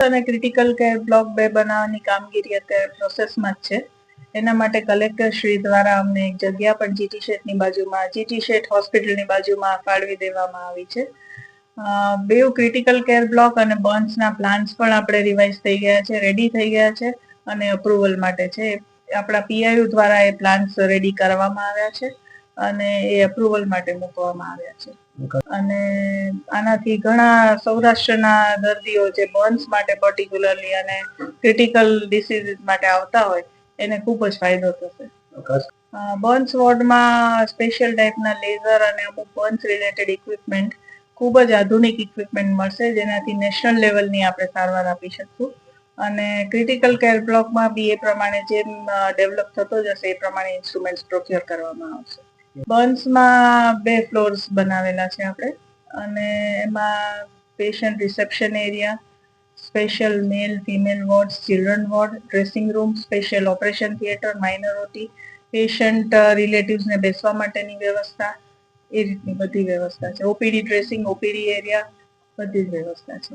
અને critical care block બે બનાવવાની કામગીરી અત્યારે પ્રોસેસમાં જ છે. એના માટે કલેક્ટર શ્રી દ્વારા અમને એક જગ્યા પણ જીટી શેઠની બાજુમાં જીટી શેઠ હોસ્પિટલની બાજુમાં ફાળવી દેવામાં આવી છે. બેઉ ક્રિટિકલ કેર બ્લોક અને બર્ન્સના પ્લાન્સ પણ આપણે રિવાઇઝ થઈ ગયા છે રેડી થઈ ગયા છે અને અપ્રુવલ માટે છે. આપણા પીઆઈયુ દ્વારા એ પ્લાન્સ રેડી કરવામાં આવ્યા છે. અને એ અપ્રુવલ માટે મૂકવામાં આવ્યા છે. અને આનાથી ઘણા સૌરાષ્ટ્રના દર્દીઓ જે બર્ન્સ માટે પર્ટિક્યુલરલી અને ક્રિટિકલ ડિસીઝ માટે આવતા હોય એને ખૂબ જ ફાયદો થશે. બર્ન્સ વોર્ડમાં સ્પેશિયલ ટાઈપના લેઝર અને અમુક બર્ન્સ રિલેટેડ ઇક્વિપમેન્ટ ખૂબ જ આધુનિક ઇક્વિપમેન્ટ મળશે જેનાથી નેશનલ લેવલની આપણે સારવાર આપી શકશું. અને ક્રિટિકલ કેર બ્લોકમાં બી એ પ્રમાણે જેમ ડેવલપ થતો જશે એ પ્રમાણે ઇન્સ્ટ્રુમેન્ટ્સ પ્રોક્યોર કરવામાં આવશે. બર્ન્સમાં બે ફ્લોર્સ બનાવેલા છે આપણે. અને એમાં patient reception area special male female ward children ward dressing room special operation theatre minor patient રિલેટિવ્સને બેસવા માટેની વ્યવસ્થા, એ રીતની બધી વ્યવસ્થા છે. ઓપીડી ડ્રેસિંગ ઓપીડી એરિયા બધી જ વ્યવસ્થા છે.